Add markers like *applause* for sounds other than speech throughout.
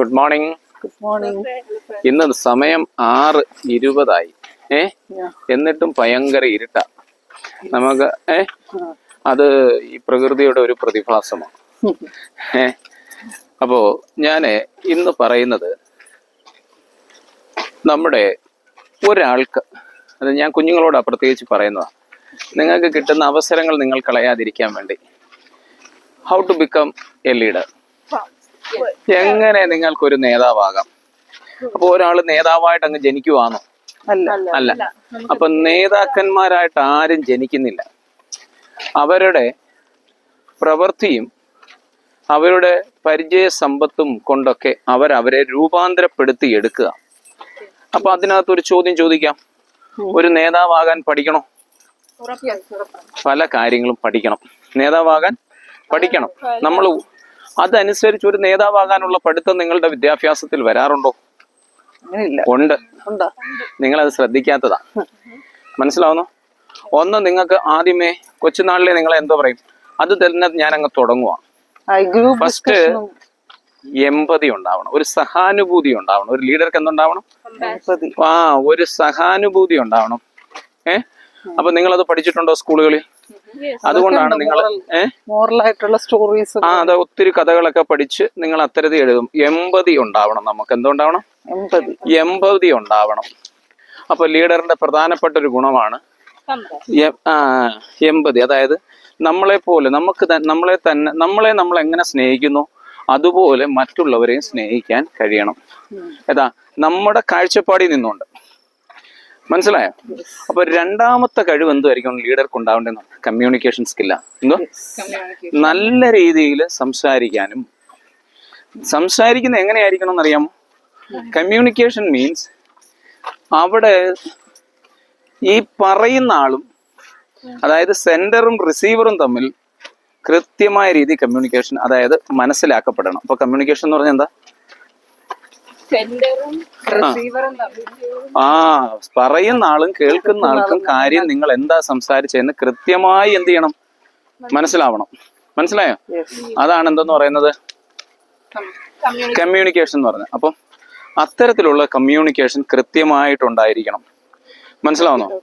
Good morning good morning ഇന്ന് സമയം ആറ് ഇരുപതായി. ഏ? എന്നിട്ടും ഭയങ്കര ഇരുട്ട. നമുക്ക് ഏ? അത് ഈ പ്രകൃതിയുടെ ഒരു പ്രതിഭാസമാണ്. ഏ? അപ്പോ ഞാൻ ഇന്ന് പറയുന്നത് നമ്മുടെ ഒരാൾക്ക് അത് ഞാൻ കുഞ്ഞുങ്ങളോടാ പ്രത്യേകിച്ച് പറയുന്നതാണ്. നിങ്ങൾക്ക് കിട്ടുന്ന അവസരങ്ങൾ നിങ്ങൾ കളയാതിരിക്കാൻ വേണ്ടി. How to become a leader എങ്ങനെ നിങ്ങൾക്കൊരു നേതാവാകാം? അപ്പൊ ഒരാൾ നേതാവായിട്ട് അങ്ങ് ജനിക്കുവാണോ അല്ല. അല്ല. അപ്പൊ നേതാക്കന്മാരായിട്ട് ആരും ജനിക്കുന്നില്ല. അവരുടെ പ്രവൃത്തിയും അവരുടെ പരിചയ സമ്പത്തും കൊണ്ടൊക്കെ അവർ അവരെ രൂപാന്തരപ്പെടുത്തി എടുക്കുക. അപ്പൊ അതിനകത്ത് ഒരു ചോദ്യം ചോദിക്കാം. ഒരു നേതാവാകാൻ പഠിക്കണോ? പല കാര്യങ്ങളും പഠിക്കണം. നേതാവാകാൻ പഠിക്കണം. നമ്മൾ അതനുസരിച്ച് ഒരു നേതാവാകാനുള്ള പഠിത്തം നിങ്ങളുടെ വിദ്യാഭ്യാസത്തിൽ വരാറുണ്ടോ? ഉണ്ട്. നിങ്ങളത് നിങ്ങൾ അത് ശ്രദ്ധിക്കാത്തതാ. മനസ്സിലാവുന്നു? ഒന്ന് നിങ്ങൾക്ക് ആദ്യമേ കൊച്ചുനാളിലെ നിങ്ങൾ എന്തോ പറയും? അത് തന്നെ ഞാൻ അങ്ങ് തുടങ്ങുക ഫസ്റ്റ് എമ്പതി ഉണ്ടാവണം. ഒരു സഹാനുഭൂതി ഉണ്ടാവണം. ഒരു ലീഡർക്ക് എന്തുണ്ടാവണം? ആ ഒരു സഹാനുഭൂതി ഉണ്ടാവണം. ഏ? അപ്പൊ നിങ്ങൾ അത് പഠിച്ചിട്ടുണ്ടോ സ്കൂളുകളിൽ? അതുകൊണ്ടാണ് നിങ്ങൾ മോറൽ മോറലായിട്ടുള്ള സ്റ്റോറീസ് ആ അത് ഒത്തിരി കഥകളൊക്കെ പഠിച്ച് നിങ്ങൾ അത്തരത്തിൽ എഴുതും. എമ്പതി ഉണ്ടാവണം നമുക്ക്. എന്തുണ്ടാവണം എൺപതി എമ്പതി ഉണ്ടാവണം. അപ്പൊ ലീഡറിന്റെ പ്രധാനപ്പെട്ട ഒരു ഗുണമാണ് എൺപതി അതായത് നമ്മളെ പോലെ നമുക്ക് നമ്മളെ തന്നെ നമ്മളെ നമ്മൾ എങ്ങനെ സ്നേഹിക്കുന്നു? അതുപോലെ മറ്റുള്ളവരെയും സ്നേഹിക്കാൻ കഴിയണം. ഏതാ നമ്മുടെ കാഴ്ചപ്പാടിൽ നിന്നുണ്ട്. മനസ്സിലായോ? അപ്പൊ രണ്ടാമത്തെ കഴിവ് എന്തായിരിക്കും ലീഡർക്ക് ഉണ്ടാവേണ്ടത് കമ്മ്യൂണിക്കേഷൻ സ്കില്ല എന്തോ നല്ല രീതിയിൽ സംസാരിക്കാനും. സംസാരിക്കുന്ന എങ്ങനെയായിരിക്കണം എന്നറിയാമോ? കമ്മ്യൂണിക്കേഷൻ മീൻസ് അവിടെ ഈ പറയുന്ന ആളും അതായത് സെൻഡറും റിസീവറും തമ്മിൽ കൃത്യമായ രീതി കമ്മ്യൂണിക്കേഷൻ അതായത് മനസ്സിലാക്കപ്പെടണം. അപ്പൊ കമ്മ്യൂണിക്കേഷൻ എന്ന് പറഞ്ഞാൽ എന്താ? സെന്ററും ആ. പറയുന്ന ആളും കേൾക്കുന്ന ആൾക്കും കാര്യം നിങ്ങൾ എന്താ സംസാരിച്ചതെന്ന് കൃത്യമായി എന്ത് ചെയ്യണം? മനസ്സിലാവണം. മനസ്സിലായോ? അതാണ് എന്തെന്ന് പറയുന്നത്? കമ്മ്യൂണിക്കേഷൻ എന്ന് പറഞ്ഞത്. അപ്പം അത്തരത്തിലുള്ള കമ്മ്യൂണിക്കേഷൻ കൃത്യമായിട്ടുണ്ടായിരിക്കണം. മനസ്സിലാവുന്നോ?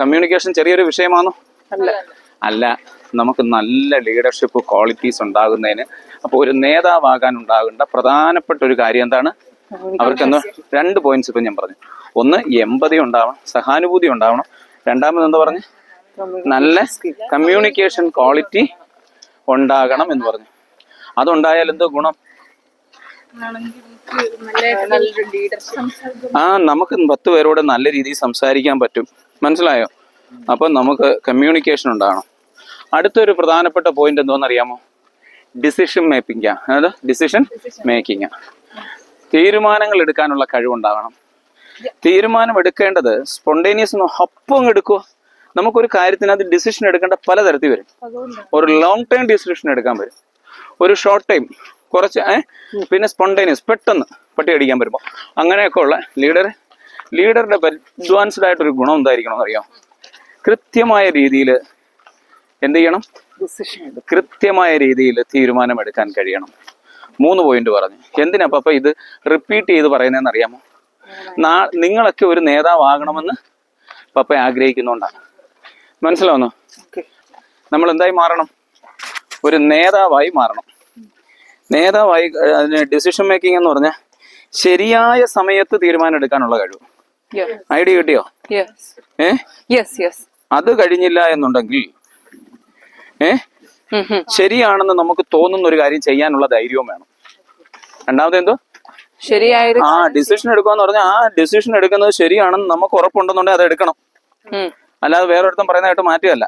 കമ്മ്യൂണിക്കേഷൻ ചെറിയൊരു വിഷയമാണോ? അല്ല. അല്ല. നമുക്ക് നല്ല ലീഡർഷിപ്പ് ക്വാളിറ്റീസ് ഉണ്ടാകുന്നതിന്. അപ്പോൾ ഒരു നേതാവാകാൻ ഉണ്ടാകേണ്ട പ്രധാനപ്പെട്ട ഒരു കാര്യം എന്താണ്? അവർക്ക് എന്താ രണ്ട് പോയിന്റ്സ് ഇപ്പം ഞാൻ പറഞ്ഞു. ഒന്ന് എമ്പതി ഉണ്ടാവണം സഹാനുഭൂതി ഉണ്ടാവണം. രണ്ടാമത് എന്താ പറഞ്ഞു? നല്ല കമ്മ്യൂണിക്കേഷൻ ക്വാളിറ്റി ഉണ്ടാകണം എന്ന് പറഞ്ഞു. അതുണ്ടായാൽ എന്തോ ഗുണം? നല്ല ലീഡർഷിപ്പ് ആ നമുക്ക് പത്ത് പേരോട് നല്ല രീതിയിൽ സംസാരിക്കാൻ പറ്റും. മനസ്സിലായോ? അപ്പം നമുക്ക് കമ്മ്യൂണിക്കേഷൻ ഉണ്ടാകണം. അടുത്തൊരു പ്രധാനപ്പെട്ട പോയിന്റ് എന്തോന്നറിയാമോ ഡിസിഷൻ മേക്കിംഗ് അതായത് ഡിസിഷൻ മേക്കിംഗ് തീരുമാനങ്ങൾ എടുക്കാനുള്ള കഴിവുണ്ടാകണം തീരുമാനം എടുക്കേണ്ടത് സ്പോണ്ടേനിയസ് അപ്പം എടുക്കുക നമുക്കൊരു കാര്യത്തിനകത്ത് ഡിസിഷൻ എടുക്കേണ്ട പലതരത്തിൽ വരും. ഒരു ലോങ് ടൈം ഡിസിഷൻ എടുക്കാൻ വരും. ഒരു ഷോർട്ട് ടൈം കുറച്ച് പിന്നെ സ്പോണ്ടേനിയസ് പെട്ടെന്ന് പട്ടി അടിക്കാൻ വരുമ്പോൾ അങ്ങനെയൊക്കെ ഉള്ള ലീഡർ ലീഡറുടെ അഡ്വാൻസ്ഡ് ആയിട്ടൊരു ഗുണം എന്തായിരിക്കണം എന്നറിയാം കൃത്യമായ രീതിയിൽ എന്ത് ചെയ്യണം? കൃത്യമായ രീതിയിൽ തീരുമാനം എടുക്കാൻ കഴിയണം. മൂന്ന് പോയിന്റ് പറഞ്ഞു. എന്തിനാ പപ്പ ഇത് റിപ്പീറ്റ് ചെയ്ത് പറയുന്നതെന്ന് അറിയാമോ? നാ നിങ്ങളൊക്കെ ഒരു നേതാവാകണമെന്ന് പപ്പ ആഗ്രഹിക്കുന്നോണ്ടാണ്. മനസ്സിലാവുന്നോ? നമ്മൾ എന്തായി മാറണം? ഒരു നേതാവായി മാറണം. നേതാവായി അതിന് ഡിസിഷൻ മേക്കിംഗ് എന്ന് പറഞ്ഞാൽ ശരിയായ സമയത്ത് തീരുമാനം എടുക്കാനുള്ള കഴിവ്. ഐഡിയ കിട്ടിയോ? ഏ? യെസ് യെസ് അത് കഴിഞ്ഞില്ല എന്നുണ്ടെങ്കിൽ ഏ? ശരിയാണെന്ന് നമുക്ക് തോന്നുന്ന ഒരു കാര്യം ചെയ്യാനുള്ള ധൈര്യവും വേണം. രണ്ടാമത് എന്തോ ശരിയായ ആ ഡിസിഷൻ എടുക്കാന്ന് പറഞ്ഞാൽ ആ ഡിസിഷൻ എടുക്കുന്നത് ശരിയാണെന്ന് നമുക്ക് ഉറപ്പുണ്ടെന്നുണ്ടെങ്കിൽ അത് എടുക്കണം. അല്ലാതെ അല്ലാതെ വേറൊരിടത്തും പറയുന്നതായിട്ട് മാറ്റിയല്ല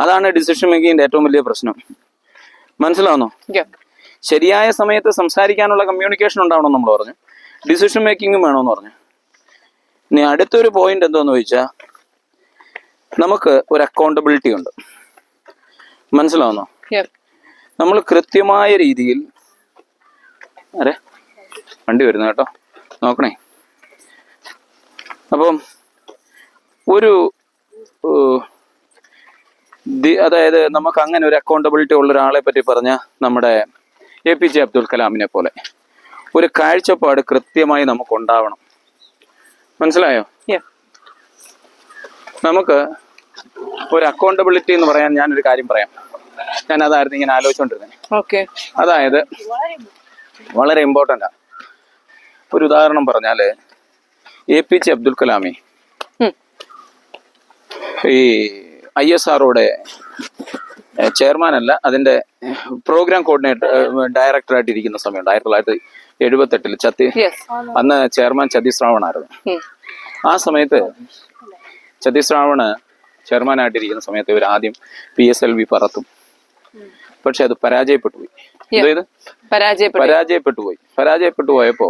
അതാണ് ഡിസിഷൻ മേക്കിങ്ങിന്റെ ഏറ്റവും വലിയ പ്രശ്നം. മനസ്സിലാവുന്നോ? ശരിയായ സമയത്ത് സംസാരിക്കാനുള്ള കമ്മ്യൂണിക്കേഷൻ ഉണ്ടാവണം നമ്മൾ പറഞ്ഞു. ഡിസിഷൻ മേക്കിങ്ങും വേണമെന്ന് പറഞ്ഞു. ഇനി അടുത്തൊരു പോയിന്റ് എന്തോന്ന് ചോദിച്ചാൽ നമുക്ക് ഒരു അക്കൗണ്ടബിലിറ്റി ഉണ്ട്. മനസ്സിലാവുന്നോ. നമ്മൾ കൃത്യമായ രീതിയിൽ അരെ വണ്ടി വരുന്നു കേട്ടോ. നോക്കണേ. അപ്പം ഒരു അതായത് നമുക്ക് അങ്ങനെ ഒരു അക്കൗണ്ടബിലിറ്റി ഉള്ള ഒരാളെ പറ്റി പറഞ്ഞ നമ്മുടെ എ പി ജെ അബ്ദുൽ കലാമിനെ പോലെ ഒരു കാഴ്ചപ്പാട് കൃത്യമായി നമുക്ക് ഉണ്ടാവണം മനസ്സിലായോ. നമുക്ക് ഒരു അക്കൗണ്ടബിലിറ്റി എന്ന് പറയാൻ ഞാനൊരു കാര്യം പറയാം. ഞാൻ അതായിരുന്നു ഇങ്ങനെ ആലോചിച്ചുകൊണ്ടിരുന്നത് ഓക്കെ അതായത് വളരെ ഇമ്പോർട്ടന്റ് ആണ് ഒരു ഉദാഹരണം പറഞ്ഞാൽ എ പി ജെ അബ്ദുൽ കലാമി. ഈ ഐ എസ് ആറോടെ ചെയർമാൻ അല്ല അതിന്റെ പ്രോഗ്രാം കോർഡിനേറ്റർ ഡയറക്ടറായിട്ട് ഇരിക്കുന്ന സമയമുണ്ട്. ആയിരത്തി തൊള്ളായിരത്തി എഴുപത്തെട്ടിൽ ചത്തി അന്ന് ചെയർമാൻ സതീഷ് റാവണായിരുന്നു ആ സമയത്ത് ചതി റാവണ് ചെയർമാനായിട്ടിരിക്കുന്ന സമയത്ത് ഇവർ ആദ്യം പി എസ് എൽ വി പറത്തും. പക്ഷെ അത് പരാജയപ്പെട്ടു പോയി. അതായത് പരാജയപ്പെട്ടു. പോയി. പരാജയപ്പെട്ടു പോയപ്പോ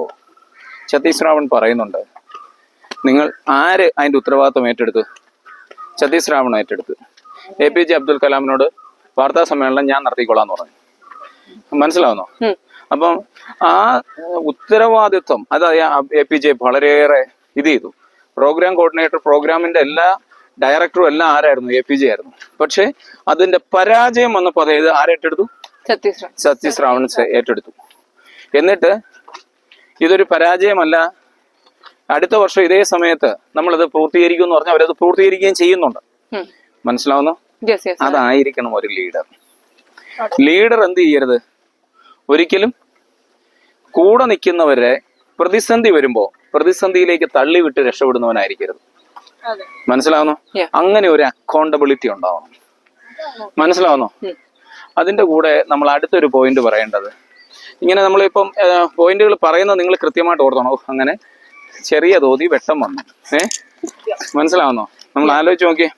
ഛത്തീസ് രാവൺ പറയുന്നുണ്ട് നിങ്ങൾ ആര് അതിന്റെ ഉത്തരവാദിത്വം ഏറ്റെടുത്ത്? ഛത്തീസ് രാവൺ ഏറ്റെടുത്ത്. എ പി ജെ അബ്ദുൽ കലാമിനോട് വാർത്താ സമ്മേളനം ഞാൻ നടത്തിക്കൊള്ളാന്ന് പറഞ്ഞു. മനസ്സിലാവുന്നോ. അപ്പം ആ ഉത്തരവാദിത്വം അത് എ പി ജെ വളരെയേറെ ഇത് ചെയ്തു. പ്രോഗ്രാം കോർഡിനേറ്റർ പ്രോഗ്രാമിന്റെ എല്ലാ ഡയറക്ടറും എല്ലാം ആരായിരുന്നു? എ പി ജെ ആയിരുന്നു. പക്ഷെ അതിന്റെ പരാജയം വന്നപ്പോൾ അതായത് ആരേറ്റെടുത്തു സത്യസ് സതീഷ് രാവൺ ഏറ്റെടുത്തു. എന്നിട്ട് ഇതൊരു പരാജയമല്ല. അടുത്ത വർഷം ഇതേ സമയത്ത് നമ്മളത് പൂർത്തീകരിക്കും എന്ന് പറഞ്ഞാൽ അവരത് പൂർത്തീകരിക്കുകയും ചെയ്യുന്നുണ്ട്. മനസ്സിലാവുന്നു? അതായിരിക്കണം ഒരു ലീഡർ ലീഡർ എന്ത് ചെയ്യരുത്? ഒരിക്കലും കൂടെ നിൽക്കുന്നവരെ പ്രതിസന്ധി വരുമ്പോൾ പ്രതിസന്ധിയിലേക്ക് തള്ളിവിട്ട് രക്ഷപ്പെടുന്നവനായിരിക്കരുത്. അതെ മനസ്സിലാവുന്നു. അങ്ങനെ ഒരു അക്കൗണ്ടബിലിറ്റി ഉണ്ടാവണം. മനസ്സിലാവുന്നോ? അതിന്റെ കൂടെ നമ്മൾ അടുത്തൊരു പോയിന്റ് പറയേണ്ടത്. ഇങ്ങനെ നമ്മളിപ്പം പോയിന്റുകൾ പറയുന്നത് നിങ്ങൾ കൃത്യമായിട്ട് ഓർത്തണോ. അങ്ങനെ ചെറിയ തോതി വെട്ടം വന്നു. ഏ? മനസ്സിലാവുന്നോ? നമ്മൾ ആലോചിച്ച് നോക്കിയേ.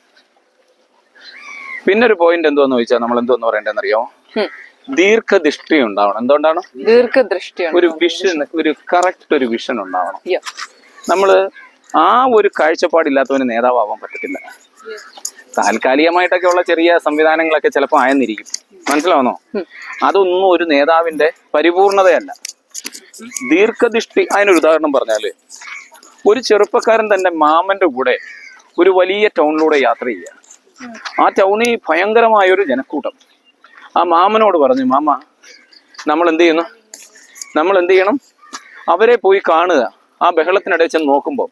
പിന്നെ ഒരു പോയിന്റ് എന്തോന്ന് ചോദിച്ചാൽ നമ്മൾ എന്തോന്ന് പറയേണ്ടതെന്ന് അറിയാമോ ദീർഘദൃഷ്ടി ഉണ്ടാവണം. എന്തുകൊണ്ടാണ്? ദീർഘദൃഷ്ടി ഒരു വിഷൻ ഒരു കറക്റ്റ് ഒരു വിഷൻ ഉണ്ടാവണം. നമ്മൾ ആ ഒരു കാഴ്ചപ്പാടില്ലാത്തവന് നേതാവാൻ പറ്റത്തില്ല. താൽക്കാലികമായിട്ടൊക്കെ ഉള്ള ചെറിയ സംവിധാനങ്ങളൊക്കെ ചിലപ്പോൾ ആയെന്നിരിക്കും. മനസ്സിലാവുന്നോ? അതൊന്നും ഒരു നേതാവിന്റെ പരിപൂർണതയല്ല. ദീർഘദൃഷ്ടി അതിനൊരു ഉദാഹരണം പറഞ്ഞാൽ ഒരു ചെറുപ്പക്കാരൻ തന്റെ മാമന്റെ കൂടെ ഒരു വലിയ ടൗണിലൂടെ യാത്ര ചെയ്യുക ആ ടൗണിൽ ഭയങ്കരമായ ഒരു ജനക്കൂട്ടം. ആ മാമനോട് പറഞ്ഞു മാമ നമ്മൾ എന്ത് ചെയ്യുന്നു നമ്മൾ എന്ത് ചെയ്യണം അവരെ പോയി കാണുക. ആ ബഹളത്തിനിടയിൽ ചെന്ന് നോക്കുമ്പോൾ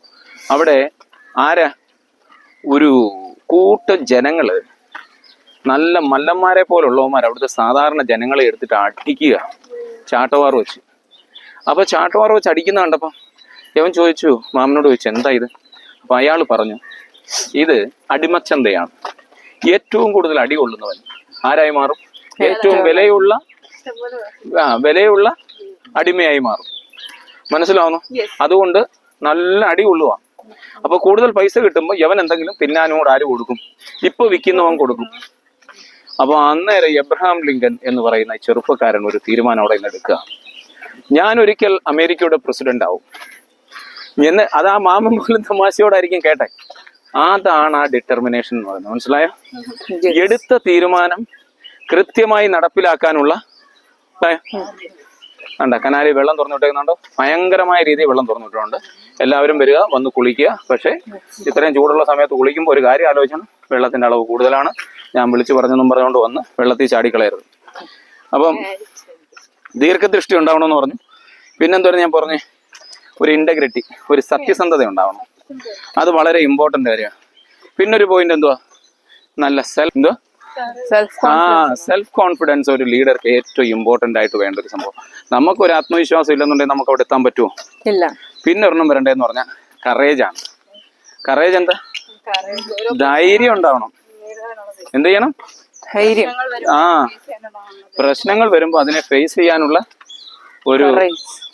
അവിടെ ആരാ? ഒരു കൂട്ടം ജനങ്ങൾ. നല്ല മല്ലന്മാരെ പോലുള്ളവന്മാർ അവിടുത്തെ സാധാരണ ജനങ്ങളെ എടുത്തിട്ട് അടിക്കുക. ചാട്ടവാർ വെച്ച്. അപ്പൊ ചാട്ടവാർ വെച്ച് അടിക്കുന്ന കണ്ടപ്പം യവൻ ചോദിച്ചു മാമനോട് ചോദിച്ചു എന്താ ഇത്? അപ്പൊ അയാൾ പറഞ്ഞു ഇത് അടിമച്ചന്തയാണ്. ഏറ്റവും കൂടുതൽ അടി കൊള്ളുന്നവൻ ആരായി മാറും? ഏറ്റവും വിലയുള്ള ആ വിലയുള്ള അടിമയായി മാറും. മനസ്സിലാവുന്നു? അതുകൊണ്ട് നല്ല അടി കൊള്ളുക അപ്പൊ കൂടുതൽ പൈസ കിട്ടുമ്പോൾ യവൻ എന്തെങ്കിലും തിന്നാനോട് ആര് കൊടുക്കും? ഇപ്പൊ വിൽക്കുന്നവൻ കൊടുക്കും. അപ്പൊ അന്നേരം എബ്രഹാം ലിങ്കൻ എന്ന് പറയുന്ന ചെറുപ്പക്കാരൻ ഒരു തീരുമാനം അവിടെ നിന്ന് എടുക്കുക. ഞാൻ ഒരിക്കൽ അമേരിക്കയുടെ പ്രസിഡന്റ് ആവും. എന്ന് അത് ആ മാമൻ പോലും തമാശയോടായിരിക്കും കേട്ടെ. അതാണ് ആ ഡിറ്റർമിനേഷൻ എന്ന് പറയുന്നത്. മനസ്സിലായോ? എടുത്ത തീരുമാനം കൃത്യമായി നടപ്പിലാക്കാനുള്ള കണ്ട കനാലിൽ വെള്ളം തുറന്നു വിട്ടേക്കുന്നുണ്ടോ? ഭയങ്കരമായ രീതിയിൽ വെള്ളം തുറന്നിട്ടുണ്ട് എല്ലാവരും വരിക വന്ന് കുളിക്കുക. പക്ഷേ ഇത്രയും ചൂടുള്ള സമയത്ത് കുളിക്കുമ്പോൾ ഒരു കാര്യം ആലോചിക്കണം. വെള്ളത്തിന്റെ അളവ് കൂടുതലാണ്. ഞാൻ വിളിച്ചു പറഞ്ഞെന്നും പറഞ്ഞുകൊണ്ട് വന്ന് വെള്ളത്തിൽ ചാടിക്കളയരുത്. അപ്പം ദീർഘദൃഷ്ടി ഉണ്ടാവണമെന്ന് പറഞ്ഞു. പിന്നെന്തോരം ഞാൻ പറഞ്ഞു? ഒരു ഇന്റഗ്രിറ്റി ഒരു സത്യസന്ധത ഉണ്ടാവണം. അത് വളരെ ഇമ്പോർട്ടന്റ് കാര്യമാണ്. പിന്നൊരു ഒരു പോയിന്റ് എന്തുവാ? നല്ല സെൽഫ് എന്തോ ആ സെൽഫ് കോൺഫിഡൻസ് ഒരു ലീഡർക്ക് ഏറ്റവും ഇമ്പോർട്ടന്റ് ആയിട്ട് വേണ്ട ഒരു സംഭവം. നമുക്കൊരു ആത്മവിശ്വാസം ഇല്ലെന്നുണ്ടെങ്കിൽ നമുക്ക് അവിടെ എത്താൻ പറ്റുമോ? ഇല്ല. പിന്നെ ഒരെണ്ണം വരണ്ടേന്ന് പറഞ്ഞാൽ കറേജ് ആണ്. കറേജ് എന്താ? ധൈര്യം ഉണ്ടാവണം. എന്ത് ചെയ്യണം? ധൈര്യം. ആ പ്രശ്നങ്ങൾ വരുമ്പോൾ അതിനെ ഫേസ് ചെയ്യാനുള്ള ഒരു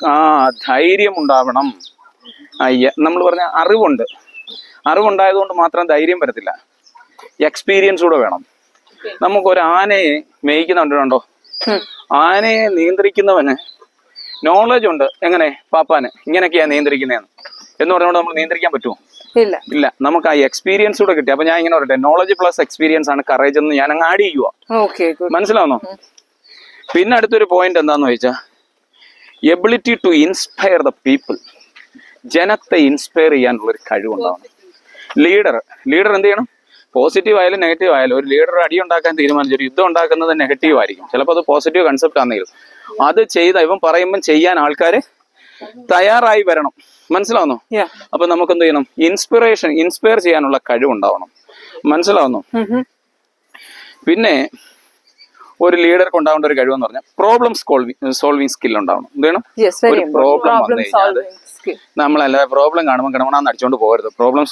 ആ ധൈര്യം ഉണ്ടാവണം. അയ്യ നമ്മൾ പറഞ്ഞ അറിവുണ്ട്. അറിവുണ്ടായതുകൊണ്ട് മാത്രം ധൈര്യം വരത്തില്ല. എക്സ്പീരിയൻസ് കൂടെ വേണം. നമുക്കൊരു ആനയെ മേയ്ക്കുന്നുണ്ടോ കണ്ടിട്ടുണ്ടോ? ആനയെ നിയന്ത്രിക്കുന്നവന് നോളജ് ഉണ്ട്. എങ്ങനെ? പാപ്പാന്. ഇങ്ങനെയൊക്കെയാണ് നിയന്ത്രിക്കുന്നതെന്ന്. എന്ന് പറഞ്ഞുകൊണ്ട് നമ്മൾ നിയന്ത്രിക്കാൻ പറ്റുമോ? ഇല്ല. ഇല്ല. നമുക്ക് ആ എക്സ്പീരിയൻസ് കൂടെ കിട്ടി. അപ്പൊ ഞാൻ ഇങ്ങനെ പറയട്ടെ. നോളജ് പ്ലസ് എക്സ്പീരിയൻസ് ആണ് കറേജ് എന്ന് ഞാൻ അങ്ങ് ആഡ് ചെയ്യുക മനസ്സിലാവുന്നോ? പിന്നെ അടുത്തൊരു പോയിന്റ് എന്താന്ന് ചോദിച്ചാൽ ability to inspire the people ജനത്തെ ഇൻസ്പയർ ചെയ്യാനുള്ള ഒരു കഴിവുണ്ടാവണം. ലീഡർ ലീഡർ എന്ത് ചെയ്യണം? പോസിറ്റീവ് ആയാലും നെഗറ്റീവ് ആയാലും ഒരു ലീഡർ അടി ഉണ്ടാക്കാൻ തീരുമാനിച്ചു ഒരു യുദ്ധം ഉണ്ടാക്കുന്നത് നെഗറ്റീവ് ആയിരിക്കും. ചിലപ്പോൾ അത് പോസിറ്റീവ് കൺസെപ്റ്റ് ആണെങ്കിലും. അത് ചെയ്ത ഇവൻ പറയുമ്പം ചെയ്യാൻ ആൾക്കാർ തയ്യാറായി വരണം. മനസ്സിലാവുന്നു. അപ്പൊ നമുക്ക് എന്ത് ചെയ്യണം? ഇൻസ്പിറേഷൻ ഇൻസ്പയർ ചെയ്യാനുള്ള കഴിവുണ്ടാവണം. മനസ്സിലാവുന്നു? Mhm. പിന്നെ ഒരു ലീഡർക്ക് ഉണ്ടാവേണ്ട ഒരു കഴിവെന്ന് പറഞ്ഞാൽ പ്രോബ്ലം സോൾവിങ് സ്കിൽ ഉണ്ടാവണം. എന്ത് വേണം ഒരു പ്രോബ്ലം വന്നു കഴിഞ്ഞാൽ നമ്മളല്ല പ്രോബ്ലം കാണുമ്പോൾ കിടമണാന്ന് അടിച്ചോണ്ട് പോകരുത്. പ്രോബ്ലം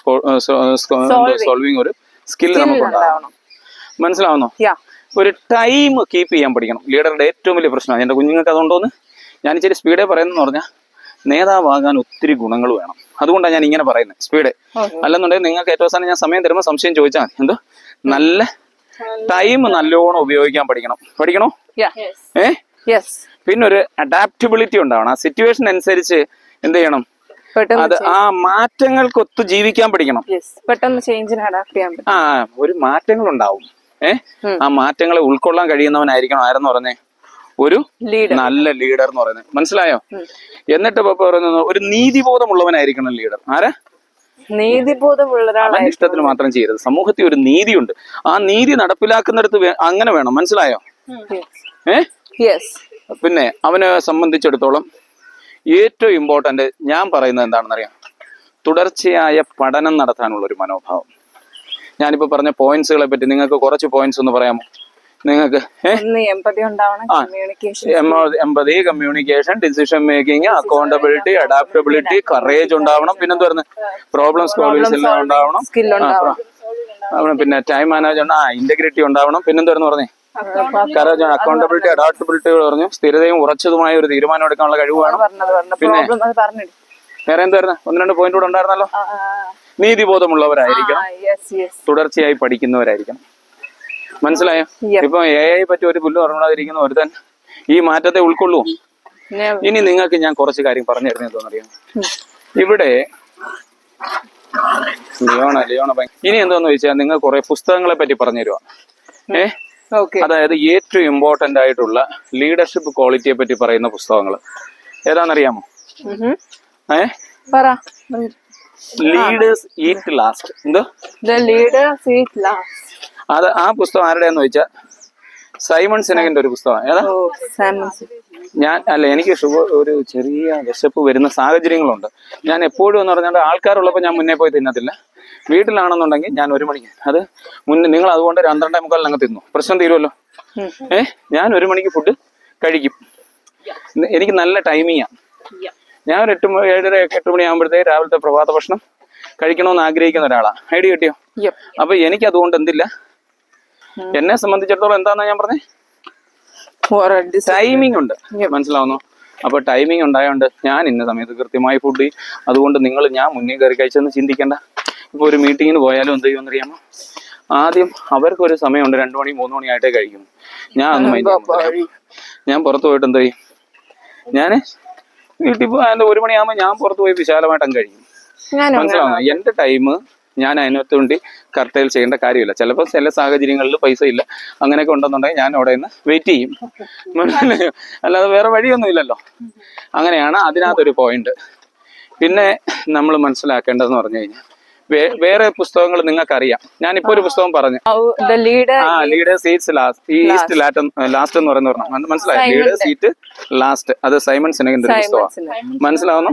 സോൾവിങ് ഒരു സ്കിൽ നമുക്ക് ഉണ്ടാവണം. മനസ്സിലാവുന്നോ. ഒരു ടൈം കീപ്പ് ചെയ്യാൻ പഠിക്കണം. ലീഡറുടെ ഏറ്റവും വലിയ പ്രശ്നമാണ് എന്റെ കുഞ്ഞുങ്ങൾക്ക് അതുകൊണ്ടോന്ന്? ഞാൻ ഇച്ചിരി സ്പീഡേ പറയുന്നതെന്ന് പറഞ്ഞാൽ നേതാവാകാൻ ഒത്തിരി ഗുണങ്ങൾ വേണം. അതുകൊണ്ടാണ് ഞാൻ ഇങ്ങനെ പറയുന്നത് സ്പീഡ്. അല്ലെന്നുണ്ടെങ്കിൽ നിങ്ങൾക്ക് ഏറ്റവും അവസാനം ഞാൻ സമയം തരുമ്പോൾ സംശയം ചോദിച്ചാൽ മതി. എന്തോ? നല്ല ടൈം നല്ലോണം ഉപയോഗിക്കാൻ പഠിക്കണം. പഠിക്കണോ? Yeah. ഏ? Yes. പിന്നെ ഒരു അഡാപ്റ്റബിലിറ്റി ഉണ്ടാവണം. ആ സിറ്റുവേഷൻ അനുസരിച്ച് എന്ത് ചെയ്യണം? പെട്ടെന്ന് അത് ആ മാറ്റങ്ങൾക്കൊത്ത് ജീവിക്കാൻ പഠിക്കണം. യെസ് പെട്ടെന്ന് ചേഞ്ചിന് അഡാപ്റ്റ് ചെയ്യാൻ പറ്റും ആ ഒരു മാറ്റങ്ങൾ ഉണ്ടാവും ഏ? ആ മാറ്റങ്ങളെ ഉൾക്കൊള്ളാൻ കഴിയുന്നവനായിരിക്കണം ആരെന്ന് പറഞ്ഞേ. ഒരു ലീഡർ നല്ല ലീഡർ എന്ന് പറയുന്നത്. മനസ്സിലായോ? എന്നിട്ട് പറയുന്നത് ഒരു നീതിബോധമുള്ളവനായിരിക്കണം ലീഡർ ആരാ? നീതിബോധമുള്ള അവന്റെ ഇഷ്ടത്തിന് മാത്രം ചെയ്യരുത്. സമൂഹത്തിൽ ഒരു നീതിയുണ്ട്. ആ നീതി നടപ്പിലാക്കുന്നിടത്ത് അങ്ങനെ വേണം. മനസ്സിലായോ? ഏ? പിന്നെ അവനെ സംബന്ധിച്ചിടത്തോളം ഏറ്റവും ഇമ്പോർട്ടന്റ് ഞാൻ പറയുന്നത് എന്താണെന്നറിയാം? തുടർച്ചയായ പഠനം നടത്താനുള്ള ഒരു മനോഭാവം. ഞാനിപ്പോ പറഞ്ഞ പോയിന്റ്സുകളെ പറ്റി നിങ്ങൾക്ക് കുറച്ച് പോയിന്റ്സ് ഒന്ന് പറയാമോ? നിങ്ങൾക്ക് empathy. Communication decision making accountability adaptability courage ഉണ്ടാവണം. പിന്നെ എന്താ പറയുന്നത്? പ്രോബ്ലം സോൾവിങ്സ് എല്ലാം ഉണ്ടാവണം. പിന്നെ ടൈം മാനേജ്മെന്റ് ആ ഇന്റഗ്രിറ്റി ഉണ്ടാവണം. പിന്നെന്തായിരുന്നു പറഞ്ഞേ? കറേജ് അക്കൗണ്ടബിലിറ്റി അഡാപ്റ്റബിലിറ്റി പറഞ്ഞു സ്ഥിരതയും ഉറച്ചതുമായ ഒരു തീരുമാനം എടുക്കാനുള്ള കഴിവ് വേണം. പിന്നെ? വേറെ എന്തായിരുന്നു ഒന്ന് രണ്ട് പോയിന്റ് കൂടെ ഉണ്ടായിരുന്നല്ലോ? നീതിബോധമുള്ളവരായിരിക്കണം. തുടർച്ചയായി പഠിക്കുന്നവരായിരിക്കണം. മനസ്സിലായോ. ഇപ്പൊ എ ഐ പറ്റി ഒരു പുല്ലു പറഞ്ഞാതിരിക്കുന്ന ഒരുത്തൻ ഈ മാറ്റത്തെ ഉൾക്കൊള്ളുവോ? ഇനി നിങ്ങൾക്ക് ഞാൻ കുറച്ച് കാര്യം പറഞ്ഞു തരുന്നതെന്നറിയാം ഇവിടെ ലിയോണ ലിയോണ ഇനി എന്താന്ന് വെച്ചാൽ നിങ്ങൾ കുറെ പുസ്തകങ്ങളെ പറ്റി പറഞ്ഞു തരുവാ ഏ? അതായത് ഏറ്റവും ഇമ്പോർട്ടന്റ് ആയിട്ടുള്ള ലീഡർഷിപ്പ് ക്വാളിറ്റിയെ പറ്റി പറയുന്ന പുസ്തകങ്ങൾ. ഏതാണെന്നറിയാമോ? ഏ? ലീഡേഴ്സ് ഈറ്റ് ലാസ്റ്റ് എന്തോ? ലീഡേഴ്സ് ഈറ്റ് ലാസ്റ്റ് അത് ആ പുസ്തകം ആരുടെയാന്ന് വെച്ചാൽ സൈമൺ സിനകന്റെ ഒരു പുസ്തകമാണ്. ഏതാ? ഞാൻ അല്ല എനിക്ക് ഒരു ചെറിയ വിശപ്പ് വരുന്ന സാഹചര്യങ്ങളുണ്ട്. ഞാൻ എപ്പോഴും എന്ന് പറഞ്ഞാൽ ആൾക്കാരുള്ളപ്പോൾ ഞാൻ മുന്നേ പോയി തിന്നത്തില്ല. വീട്ടിലാണെന്നുണ്ടെങ്കിൽ ഞാൻ ഒരു മണിക്ക് അത് മുന്നേ നിങ്ങൾ അതുകൊണ്ട് രണ്ടരണ്ടേ മുക്കാലിന് അങ്ങ് തിന്നു. പ്രശ്നം തീരുമല്ലോ ഏഹ് ഞാൻ ഒരു മണിക്ക് ഫുഡ് കഴിക്കും. എനിക്ക് നല്ല ടൈമിങ്ങാണ് ഞാൻ ഒരു എട്ട് മണി ഏഴര എട്ട് മണിയാകുമ്പോഴത്തേക്ക് രാവിലത്തെ പ്രഭാത ഭക്ഷണം കഴിക്കണമെന്ന് ആഗ്രഹിക്കുന്ന ഒരാളാണ് ഐഡിയ കിട്ടിയോ? അപ്പൊ എനിക്ക് അതുകൊണ്ട് എന്തില്ല? എന്നെ സംബന്ധിച്ചിടത്തോളം എന്താന്നാ ഞാൻ പറഞ്ഞേ? ടൈമിംഗ് ഉണ്ട്. മനസ്സിലാവുന്നു? അപ്പൊ ടൈമിംഗ് ഉണ്ടായോണ്ട് ഞാൻ ഇന്ന സമയത്ത് കൃത്യമായി ഫുഡ് അതുകൊണ്ട് നിങ്ങൾ ഞാൻ മുന്നേ കയറി കഴിച്ചെന്ന് ചിന്തിക്കണ്ട. ഇപ്പൊ ഒരു മീറ്റിങ്ങിന് പോയാലും എന്ത് ചെയ്യുമെന്ന് അറിയാമോ? ആദ്യം അവർക്ക് ഒരു സമയമുണ്ട്. രണ്ടു മണി മൂന്ന് മണി ആയിട്ടേ കഴിക്കും. ഞാൻ ഞാൻ പുറത്തു പോയിട്ട് എന്ത് ചെയ്യും? ഞാൻ വീട്ടിൽ പോകാൻ ഒരു മണിയാകുമ്പോൾ ഞാൻ പുറത്തു പോയി വിശാലമായിട്ട് അങ്ങ് കഴിക്കും. മനസ്സിലാവുന്നു? എന്റെ ടൈം ഞാൻ അതിനകത്ത് വേണ്ടി കർത്തയിൽ ചെയ്യേണ്ട കാര്യമില്ല. ചിലപ്പോൾ ചില സാഹചര്യങ്ങളിൽ പൈസ ഇല്ല. അങ്ങനെയൊക്കെ ഉണ്ടെന്നുണ്ടെങ്കിൽ ഞാൻ അവിടെ നിന്ന് വെയിറ്റ് ചെയ്യും. മനസ്സിലായോ *laughs* അല്ലാതെ വേറെ വഴിയൊന്നും ഇല്ലല്ലോ. അങ്ങനെയാണ് അതിനകത്തൊരു പോയിന്റ് പിന്നെ നമ്മൾ മനസ്സിലാക്കേണ്ടതെന്ന് പറഞ്ഞു കഴിഞ്ഞാൽ വേറെ പുസ്തകങ്ങൾ നിങ്ങൾക്ക് അറിയാം ഞാനിപ്പോ ഒരു പുസ്തകം പറഞ്ഞു. ആ leader seats last east lat last എന്ന് പറയുന്ന പറഞ്ഞു മനസ്സിലായി? ലീഡർ സീറ്റ് ലാസ്റ്റ് അത് സൈമൺ സിനഗിന്റെ പുസ്തകമാണ്. മനസ്സിലാവുന്നു?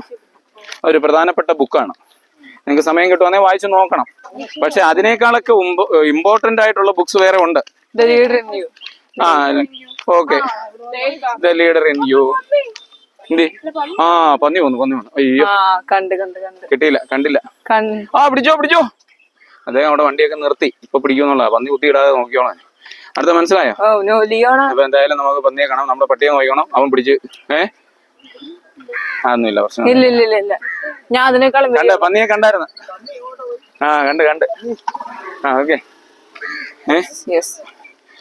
ഒരു പ്രധാനപ്പെട്ട ബുക്കാണ് നിങ്ങൾക്ക് സമയം കിട്ടുവാണെങ്കിൽ വായിച്ചു നോക്കണം. പക്ഷെ അതിനേക്കാളൊക്കെ ഇമ്പോർട്ടന്റ് ആയിട്ടുള്ള ബുക്സ് വേറെ ഉണ്ട്. ആ okay the leader in you എന്തി? ആ പന്നി വന്നു പന്നി വന്നു. അയ്യോ. ആ കണ്ട് കണ്ട് കണ്ട്. കിട്ടിയില്ല കണ്ടില്ല. കണ്ട്. ആ പിടിച്ചോ പിടിച്ചോ. അദ്ദേഹം അവിടെ വണ്ടിയൊക്കെ നിർത്തി. ഇപ്പൊ പിടിക്കുന്നുള്ള പന്നി കുത്തിയിടാതെ നോക്കിയോളാം അടുത്ത മനസ്സിലായോ? അപ്പൊ എന്തായാലും നമുക്ക് പന്നിയെ കാണാം. നമ്മുടെ പട്ടിയെ നോക്കണം അവൻ പിടിച്ച് ഏ? അതൊന്നുമില്ല പ്രശ്നം ഇല്ല ഇല്ല ഇല്ല ഇല്ല. ഞാൻ അതിനേക്കാളും കണ്ട പന്നിയെ കണ്ടായിരുന്നു. ആ കണ്ട് കണ്ട്. ആ ഓക്കെ. ഏ? യെസ്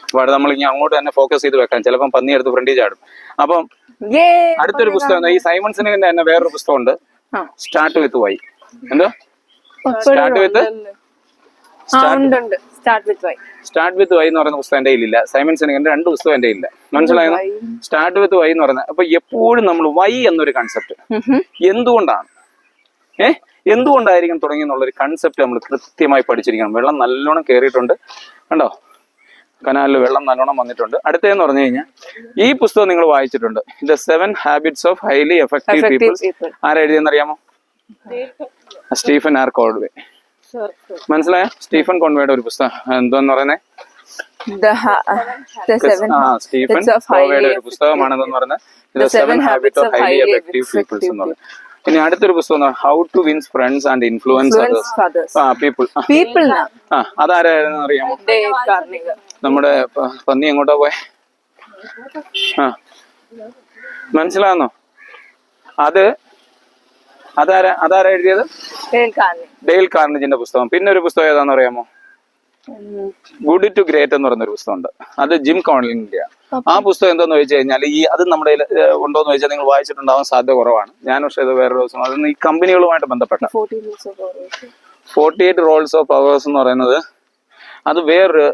അപ്പൊ അവിടെ നമ്മൾ ഇനി അങ്ങോട്ട് തന്നെ ഫോക്കസ് ചെയ്ത് വെക്കാം. ചിലപ്പം പന്നി എടുത്ത് ഫ്രണ്ടിൽ ചാടും. അപ്പം അടുത്തൊരു പുസ്തകം ഈ സൈമൺസിന് തന്നെ വേറൊരു പുസ്തകമുണ്ട്. സ്റ്റാർട്ട് വിത്ത് വൈ എന്തോ? Start with start with why എന്ന് പറയുന്ന പുസ്തകം എന്റെ ഇല്ല സൈമൺ സിനിഗന്റെ രണ്ട് പുസ്തകം എന്റെ ഇല്ല മനസ്സിലായോ? സ്റ്റാർട്ട് വിത്ത് വൈ എന്ന് പറയുന്നത് അപ്പൊ എപ്പോഴും നമ്മൾ വൈ എന്നൊരു കൺസെപ്റ്റ് എന്തുകൊണ്ടാണ്? ഏഹ് എന്തുകൊണ്ടായിരിക്കും തുടങ്ങി എന്നുള്ളൊരു കൺസെപ്റ്റ് നമ്മൾ കൃത്യമായി പഠിച്ചിരിക്കണം. വെള്ളം നല്ലോണം കയറിയിട്ടുണ്ട് കണ്ടോ? കനാലിൽ വെള്ളം നല്ലോണം വന്നിട്ടുണ്ട്. അടുത്തതെന്ന് പറഞ്ഞു കഴിഞ്ഞാൽ ഈ പുസ്തകം നിങ്ങൾ വായിച്ചിട്ടുണ്ട്. The seven habits of highly effective people ആരെഴുതിയെന്നറിയാമോ Stephen R Covey മനസ്സിലായ? സ്റ്റീഫൻ കോൺവേയുടെ ഒരു പുസ്തകം. എന്തോന്ന് പറയുന്നത് സ്റ്റീഫൻ കോൺവേയുടെ ഒരു പുസ്തകമാണെന്ന് പറയുന്നത് the seven habits of highly effective peoples എന്ന് പറയുന്നത് ഇനി അടുത്തൊരു പുസ്തകം how to wins friends and influence people people ആ അതാരായിരുന്നു അറിയാമോ. നമ്മുടെ പന്നി എങ്ങോട്ടാ പോയെ? ആ. മനസ്സിലാവുന്നോ? അത് അതാരാ അതാരാ എഴുതിയത്. ഡെയിൽ കാർണിജിന്റെ പുസ്തകം. പിന്നെ ഒരു പുസ്തകം ഏതാണെന്ന് അറിയാമോ? ഗുഡ് ടു ഗ്രേറ്റ് എന്ന് പറയുന്ന ഒരു പുസ്തകമുണ്ട്. അത് ജിം കോൺലിന്റെ ആ പുസ്തകം എന്താന്ന് ചോദിച്ചു കഴിഞ്ഞാൽ ഈ അത് നമ്മുടെ ഉണ്ടോ എന്ന് ചോദിച്ചാൽ നിങ്ങൾ വായിച്ചിട്ടുണ്ടാവാൻ സാധ്യത കുറവാണ്. ഞാൻ പക്ഷേ ഇത് വേറൊരു ദിവസം അതൊന്ന് ഈ കമ്പനികളുമായിട്ട് ബന്ധപ്പെട്ട forty eight roles of powers എന്ന് പറയുന്നത് അത് വേറൊരു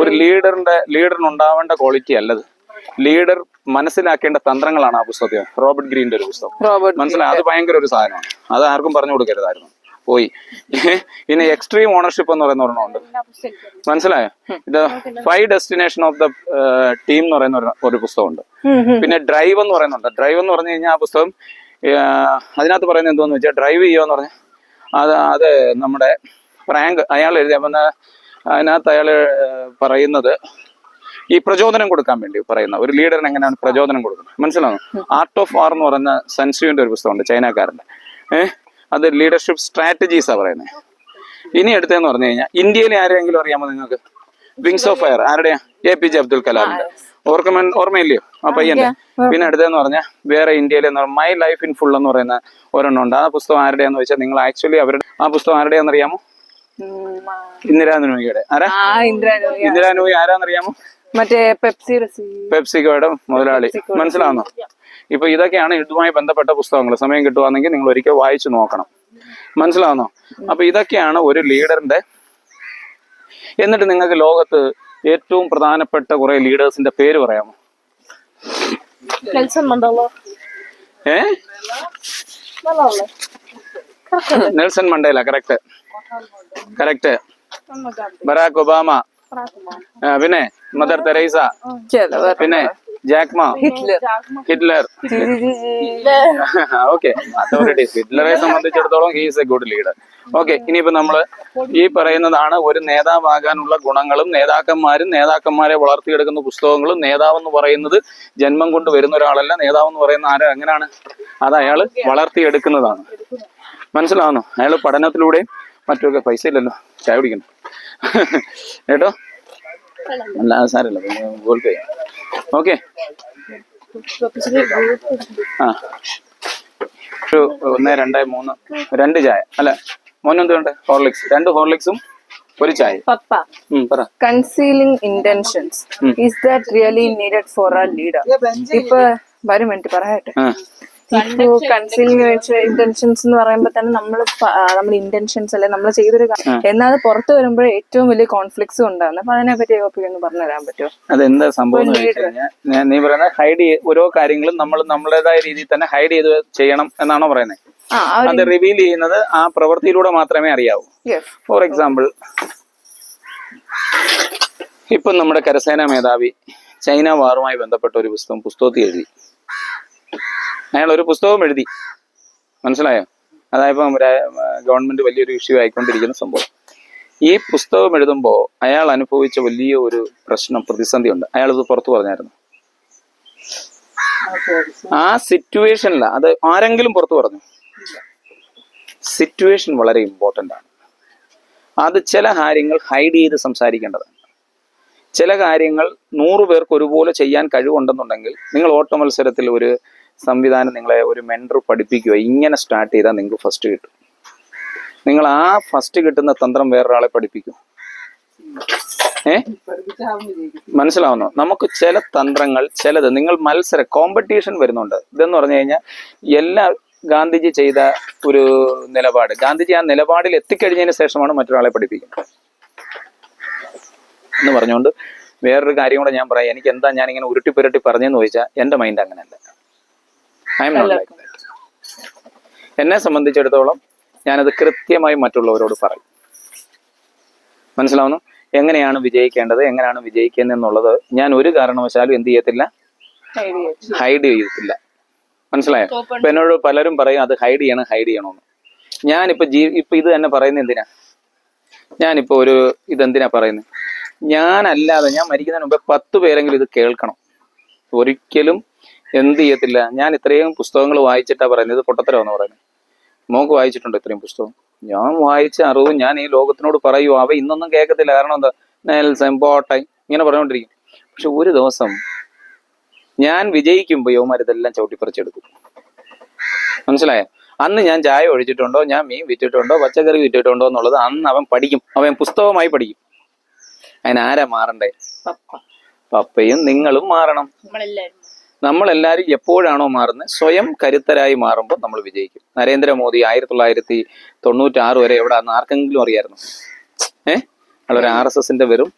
ഒരു ലീഡറിന്റെ ലീഡറിന് ഉണ്ടാവേണ്ട ക്വാളിറ്റി അല്ലത്. ലീഡർ മനസ്സിലാക്കേണ്ട തന്ത്രങ്ങളാണ് ആ പുസ്തകം റോബർട്ട് ഗ്രീന്റെ ഒരു പുസ്തകം. മനസ്സിലായി അത് ഭയങ്കര ഒരു സാധനമാണ്. അത് ആർക്കും പറഞ്ഞു കൊടുക്കരുതായിരുന്നു. പോയി. പിന്നെ എക്സ്ട്രീം ഓണർഷിപ്പ് എന്ന് പറയുന്ന ഒരെണ്ണമുണ്ട് മനസ്സിലായോ? ഇത് five destination of the team എന്ന് പറയുന്ന ഒരു- പുസ്തകമുണ്ട്. പിന്നെ ഡ്രൈവ് എന്ന് പറയുന്നുണ്ട്. ഡ്രൈവ് എന്ന് പറഞ്ഞു കഴിഞ്ഞാൽ ആ പുസ്തകം അതിനകത്ത് പറയുന്നത് എന്തോന്ന് വെച്ചാൽ ഡ്രൈവ് ചെയ്യുമെന്ന് പറഞ്ഞാൽ അത് അത് നമ്മുടെ ഫ്രാങ്ക് അയാൾ എഴുതിയ അതിനകത്ത് അയാൾ പറയുന്നത് ഈ പ്രചോദനം കൊടുക്കാൻ വേണ്ടി പറയുന്ന ഒരു ലീഡറിന് എങ്ങനെയാണ് പ്രചോദനം കൊടുക്കുന്നത്? മനസ്സിലാവുന്നു? ആർട്ട് ഓഫ് വാർ എന്ന് പറയുന്ന സെൻസിയുടെ ഒരു പുസ്തകമുണ്ട് ചൈനക്കാരന്റെ ഏഹ് അത് ലീഡർഷിപ്പ് സ്ട്രാറ്റജീസാ പറയുന്നത് ഇനി എടുത്തതെന്ന് പറഞ്ഞു കഴിഞ്ഞാൽ ഇന്ത്യയിലെ ആരെങ്കിലും അറിയാമോ നിങ്ങൾക്ക്? വിങ്സ് ഓഫ് ഫയർ ആരുടെയാ? എ പി ജെ അബ്ദുൽ കലാമിന്റെ ഓർക്കമൻ ഓർമ്മയില്ലയോ? ആ പയ്യന്റെ പിന്നെ അടുത്തതെന്ന് പറഞ്ഞാൽ വേറെ ഇന്ത്യയിലെ മൈ ലൈഫ് ഇൻ ഫുൾ എന്ന് പറയുന്ന ഒരെണ്ണം ഉണ്ട് ആ പുസ്തകം ആരുടെയാന്ന് വെച്ചാൽ നിങ്ങൾ ആക്ച്വലി അവരുടെ ആ പുസ്തകം ആരുടെയാന്ന് അറിയാമോ? ഇന്ദിരാനുയിയുടെ. ആരാ? ഇന്ദ്രാനൂയ ആരാന്നറിയാമോ? മറ്റേ പെപ്സി പെപ്സിക്കോയുടെ മുതലാളി. മനസ്സിലാവുന്നോ? ഇപ്പൊ ഇതൊക്കെയാണ് ഇതുമായി ബന്ധപ്പെട്ട പുസ്തകങ്ങൾ. സമയം കിട്ടുവാണെങ്കിൽ നിങ്ങൾ ഒരിക്കൽ വായിച്ചു നോക്കണം. മനസ്സിലാവുന്നോ? അപ്പൊ ഇതൊക്കെയാണ് ഒരു ലീഡറിന്റെ എന്നിട്ട് നിങ്ങൾക്ക് ലോകത്ത് ഏറ്റവും പ്രധാനപ്പെട്ട കുറെ ലീഡേഴ്സിന്റെ പേര് പറയാമോ? ഏ? Nelson Mandela correct correct Barack Obama ആ, പിന്നെ മദർ തെരേസ പിന്നെ Jack Ma. Hitler. Hitler. Okay authorities *laughs* ഹിറ്റ്ലറെ സംബന്ധിച്ചിടത്തോളം he's a good leader okay ഇനിയിപ്പോ നമ്മൾ ഈ പറയുന്നതാണ് ഒരു നേതാവാകാനുള്ള ഗുണങ്ങളും നേതാക്കന്മാരും നേതാക്കന്മാരെ വളർത്തിയെടുക്കുന്ന പുസ്തകങ്ങളും നേതാവെന്ന് പറയുന്നത് ജന്മം കൊണ്ട് വരുന്ന ഒരാളല്ല നേതാവെന്ന് പറയുന്ന ആര്? എങ്ങനെയാണ് അത് അയാൾ വളർത്തിയെടുക്കുന്നതാണ്. മനസ്സിലാവുന്നു. അയാൾ പഠനത്തിലൂടെയും മറ്റൊക്കെ പൈസ ഇല്ലല്ലോ. ചായ കുടിക്കണം. കേട്ടോ? അല്ല സാരല്ല ഗൂഗിൾ പേ ഓക്കെ. ആ. ഒരു ഒന്ന് രണ്ട് മൂന്ന് രണ്ട് ചായ. അല്ല മോനെന്തുണ്ട് വേണ്ടേ ഹോർലിക്സ്. രണ്ട് ഹോർലിക്സും ഒരു ചായ. പപ്പ. പറ. Concealing intentions is that really needed for a leader ഇപ്പൊ വരും മിനിറ്റ് പറയട്ടെ ആ. ഇപ്പൊ കൺസീലിംഗ് വെച്ച് ഇന്റൻഷൻസ് എന്ന് പറയുമ്പോ തന്നെ നമ്മൾ നമ്മുടെ ഇന്റൻഷൻസ് അല്ലെ നമ്മൾ ചെയ്തൊരു കാര്യം എന്നാൽ അത് പുറത്തു വരുമ്പോൾ ഏറ്റവും വലിയ കോൺഫ്ലിക്ട്സ് ഉണ്ടാകുന്നത് അപ്പൊ അതിനെ പറ്റി ഒന്ന് പറഞ്ഞു തരാൻ പറ്റുമോ? അതെന്താ സംഭവം നീ പറയുന്ന ഹൈഡ് ഓരോ കാര്യങ്ങളും നമ്മൾ നമ്മുടേതായ രീതിയിൽ തന്നെ ഹൈഡ് ചെയ്ത് ചെയ്യണം എന്നാണോ പറയുന്നത് അത് റിവീൽ ചെയ്യുന്നത് ആ പ്രവൃത്തിയിലൂടെ മാത്രമേ അറിയാവൂ. ഫോർ എക്സാമ്പിൾ ഇപ്പം നമ്മുടെ കരസേനാ മേധാവി ചൈന വാറുമായി ബന്ധപ്പെട്ട ഒരു പുസ്തകം പുസ്തകത്തിൽ എഴുതി. അയാൾ ഒരു പുസ്തകം എഴുതി. മനസ്സിലായോ? അതായപ്പം ഗവൺമെന്റ് വലിയൊരു ഇഷ്യൂ ആയിക്കൊണ്ടിരിക്കുന്ന സംഭവം. ഈ പുസ്തകം എഴുതുമ്പോൾ അയാൾ അനുഭവിച്ച വലിയ ഒരു പ്രശ്നം പ്രതിസന്ധി ഉണ്ട് അയാൾ ഇത് പുറത്തു പറഞ്ഞായിരുന്നു. ആ സിറ്റുവേഷനിൽ അത് ആരെങ്കിലും പുറത്തു പറഞ്ഞു. സിറ്റുവേഷൻ വളരെ ഇമ്പോർട്ടന്റ് ആണ്. അത് ചില കാര്യങ്ങൾ ഹൈഡ് ചെയ്ത് സംസാരിക്കേണ്ടതാണ്. ചില കാര്യങ്ങൾ നൂറ് പേർക്ക് ഒരുപോലെ ചെയ്യാൻ കഴിവുണ്ടെന്നുണ്ടെങ്കിൽ നിങ്ങൾ ഓട്ട മത്സരത്തിൽ ഒരു സംവിധാനം നിങ്ങളെ ഒരു മെന്റർ പഠിപ്പിക്കുക. ഇങ്ങനെ സ്റ്റാർട്ട് ചെയ്താൽ നിങ്ങൾക്ക് ഫസ്റ്റ് കിട്ടും. നിങ്ങൾ ആ ഫസ്റ്റ് കിട്ടുന്ന തന്ത്രം വേറൊരാളെ പഠിപ്പിക്കും. ഏ? മനസ്സിലാവുന്നു? നമുക്ക് ചില തന്ത്രങ്ങൾ ചിലത് നിങ്ങൾ മത്സര കോമ്പറ്റീഷൻ വരുന്നുണ്ട്. ഇതെന്ന് പറഞ്ഞു കഴിഞ്ഞാൽ എല്ലാ ഗാന്ധിജി ചെയ്ത ഒരു നിലപാട്. ഗാന്ധിജി ആ നിലപാടിൽ എത്തിക്കഴിഞ്ഞതിന് ശേഷമാണ് മറ്റൊരാളെ പഠിപ്പിക്കുന്നത്. എന്ന് പറഞ്ഞുകൊണ്ട് വേറൊരു കാര്യം കൂടെ ഞാൻ പറയാം. എനിക്ക് എന്താ ഞാൻ ഇങ്ങനെ ഉരുട്ടി പുരട്ടി പറഞ്ഞെന്ന് ചോദിച്ചാൽ എന്റെ മൈൻഡ് അങ്ങനെയല്ല. I'm not like that എന്നെ സംബന്ധിച്ചിടത്തോളം ഞാനത് കൃത്യമായി മറ്റുള്ളവരോട് പറയും. മനസ്സിലാവുന്നു? എങ്ങനെയാണ് വിജയിക്കേണ്ടത്? എങ്ങനെയാണ് വിജയിക്കുന്നത് എന്നുള്ളത് ഞാൻ ഒരു കാരണവശാലും എന്ത് ചെയ്യത്തില്ല? ഹൈഡ് ചെയ്യത്തില്ല. മനസ്സിലായോ? ഇപ്പൊ എന്നോട് പലരും പറയും അത് ഹൈഡ് ചെയ്യണം ഹൈഡ് ചെയ്യണമെന്ന് ഞാനിപ്പോ ജീ ഇപ്പൊ ഇത് തന്നെ പറയുന്നത് എന്തിനാ? ഞാനിപ്പോ ഒരു ഇതെന്തിനാ പറയുന്നത്? ഞാനല്ലാതെ ഞാൻ മരിക്കുന്നതിന് മുമ്പ് പത്ത് പേരെങ്കിലും ഇത് കേൾക്കണം. ഒരിക്കലും എന്ത് ചെയ്യത്തില്ല. ഞാൻ ഇത്രയും പുസ്തകങ്ങൾ വായിച്ചിട്ടാ പറയുന്നത്. ഇത് പൊട്ടത്തരമെന്ന് പറയുന്നത്. മോക്ക് വായിച്ചിട്ടുണ്ട് ഇത്രയും പുസ്തകം? ഞാൻ വായിച്ച അറിവും ഞാൻ ഈ ലോകത്തിനോട് പറയൂ. അവ ഇന്നൊന്നും കേൾക്കത്തില്ല. കാരണം എന്താ? നെൽസൺ ബോട്ടൈ ഇങ്ങനെ പറഞ്ഞുകൊണ്ടിരിക്കും. പക്ഷെ ഒരു ദിവസം ഞാൻ വിജയിക്കുമ്പോൾ യോമാർ ഇതെല്ലാം ചവിട്ടിപ്പറിച്ചെടുക്കും. മനസ്സിലായോ? അന്ന് ഞാൻ ചായ ഒഴിച്ചിട്ടുണ്ടോ? ഞാൻ മീൻ വിറ്റിട്ടുണ്ടോ? പച്ചക്കറി വിറ്റിട്ടുണ്ടോ എന്നുള്ളത് അന്ന് അവൻ പഠിക്കും. അവൻ പുസ്തകമായി പഠിക്കും. അതിനാരാ മാറണ്ടേ? പപ്പയും നിങ്ങളും മാറണം. നമ്മളെല്ലാവരും എപ്പോഴാണോ മാറുന്നത് സ്വയം കരുത്തരായി മാറുമ്പോൾ നമ്മൾ വിജയിക്കും. നരേന്ദ്രമോദി ആയിരത്തി തൊള്ളായിരത്തി തൊണ്ണൂറ്റി ആറ് വരെ എവിടെ ആർക്കെങ്കിലും അറിയായിരുന്നു ഏഹ് അയാളൊരു ആർ എസ് എസിന്റെ വെറും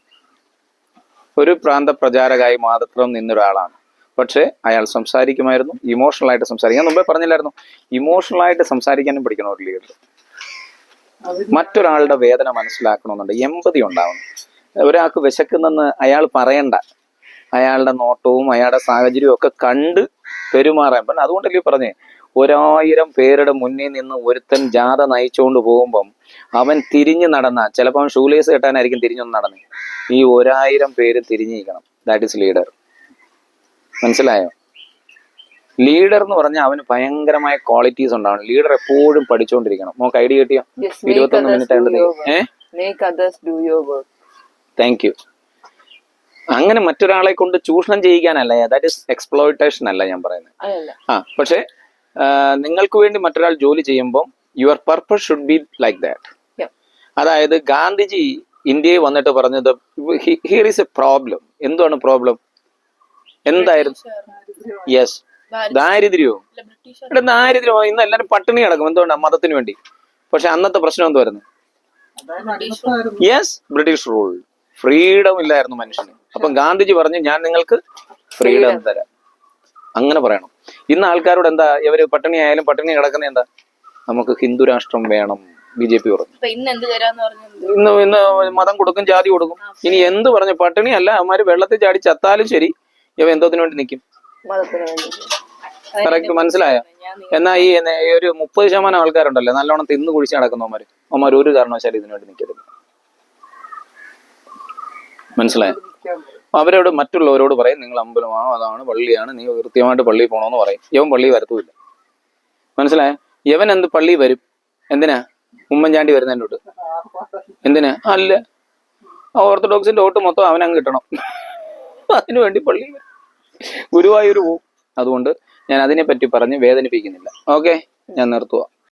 ഒരു പ്രാന്ത പ്രചാരകായി മാത്രം നിന്നൊരാളാണ്. പക്ഷേ അയാൾ സംസാരിക്കുമായിരുന്നു ഇമോഷണൽ ആയിട്ട് സംസാരിക്കും. ഞാൻ മുമ്പേ പറഞ്ഞില്ലായിരുന്നു ഇമോഷണൽ ആയിട്ട് സംസാരിക്കാനും പഠിക്കണം ഒരു ലീഡർ മറ്റൊരാളുടെ വേദന മനസ്സിലാക്കണമെന്നുണ്ട്. എമ്പതി ഉണ്ടാവണം. ഒരാൾക്ക് വിശക്കുന്നെന്ന് അയാൾ പറയണ്ട. അയാളുടെ നോട്ടവും അയാളുടെ സാഹചര്യവും ഒക്കെ കണ്ട് പെരുമാറാൻ പിന്നെ അതുകൊണ്ടല്ലേ പറഞ്ഞു ഒരായിരം പേരുടെ മുന്നിൽ നിന്ന് ഒരുത്തൻ ജാഥ നയിച്ചുകൊണ്ട് പോകുമ്പം അവൻ തിരിഞ്ഞു നടന്ന ചിലപ്പോൾ അവൻ ഷൂലേസ് കെട്ടാനായിരിക്കും തിരിഞ്ഞൊന്ന് നടന്ന്. ഈ ഒരായിരം പേര് തിരിഞ്ഞിരിക്കണം. ദാറ്റ് ഇസ് ലീഡർ മനസ്സിലായോ? ലീഡർ എന്ന് പറഞ്ഞാൽ അവന് ഭയങ്കരമായ ക്വാളിറ്റീസ് ഉണ്ടാവണം. ലീഡർ എപ്പോഴും പഠിച്ചുകൊണ്ടിരിക്കണം നമുക്ക് ഐഡിയ കിട്ടിയോ? ഇരുപത്തൊന്ന് മിനിറ്റ് ആയിട്ട് ഏഹ് താങ്ക് യു അങ്ങനെ മറ്റൊരാളെ കൊണ്ട് ചൂഷണം ചെയ്യിക്കാനല്ല ദാറ്റ് ഇസ് എക്സ്പ്ലോയിറ്റേഷൻ അല്ല ഞാൻ പറയുന്നത്. ആ പക്ഷേ നിങ്ങൾക്ക് വേണ്ടി മറ്റൊരാൾ ജോലി ചെയ്യുമ്പോൾ your purpose should be like that അതായത് ഗാന്ധിജി ഇന്ത്യയിൽ വന്നിട്ട് പറഞ്ഞത് ഹിയർ ഈസ് എ പ്രോബ്ലം എന്താണ് പ്രോബ്ലം എന്തായിരുന്നു? യെസ് ദാരിദ്ര്യവും. ഇവിടെ ദാരിദ്ര്യവും ഇന്ന് എല്ലാരും പട്ടിണി കിടക്കും. എന്തുകൊണ്ടാണ് മതത്തിന് വേണ്ടി. പക്ഷെ അന്നത്തെ പ്രശ്നം എന്തുവായിരുന്നു? യെസ് ബ്രിട്ടീഷ് റൂൾ ഫ്രീഡം ഇല്ലായിരുന്നു മനുഷ്യന്. അപ്പം ഗാന്ധിജി പറഞ്ഞു ഞാൻ നിങ്ങൾക്ക് ഫ്രീഡം തരാം. അങ്ങനെ പറയണം. ഇന്ന് ആൾക്കാരോട് എന്താ ഇവർ പട്ടിണി ആയാലും പട്ടിണി കിടക്കുന്ന എന്താ? നമുക്ക് ഹിന്ദു രാഷ്ട്രം വേണം ബി ജെ പി പറഞ്ഞു. ഇന്ന് ഇന്ന് മതം കൊടുക്കും ജാതി കൊടുക്കും. ഇനി എന്ത് പറഞ്ഞു പട്ടിണി അല്ല അവന്മാര് വെള്ളത്തിൽ ചാടി ചത്താലും ശരി ഇവ എന്തോത്തിനു വേണ്ടി നിൽക്കും കറക്റ്റ് മനസ്സിലായ? എന്നാ ഈ ഈ ഒരു മുപ്പത് ശതമാനം ആൾക്കാരുണ്ടല്ലോ നല്ലോണം തിന്ന് കുഴിച്ച് നടക്കുന്നവന്മാര്. അവന്മാർ ഒരു കാരണവശാലും ഇതിനു വേണ്ടി നിൽക്കരുത് മനസ്സിലായോ? അവരോട് മറ്റുള്ളവരോട് പറയും നിങ്ങൾ അമ്പലമാണോ അതാണ് പള്ളിയാണ് നീ കൃത്യമായിട്ട് പള്ളിയിൽ പോകണമെന്ന് പറയും. ഇവൻ പള്ളി വരത്തുമില്ല മനസ്സിലായോ? ഇവൻ എന്ത് പള്ളി വരും? എന്തിനാ? ഉമ്മൻചാണ്ടി വരുന്നതിന്റെ എന്തിനാ? അല്ല. ഓർത്തഡോക്സിന്റെ വോട്ട് മൊത്തം അവനങ്ങ് കിട്ടണം. അതിനു വേണ്ടി പള്ളി ഗുരുവായൂർ പോവും. അതുകൊണ്ട് ഞാൻ അതിനെ പറ്റി പറഞ്ഞ് വേദനിപ്പിക്കുന്നില്ല. ഓക്കെ? ഞാൻ നിർത്തുക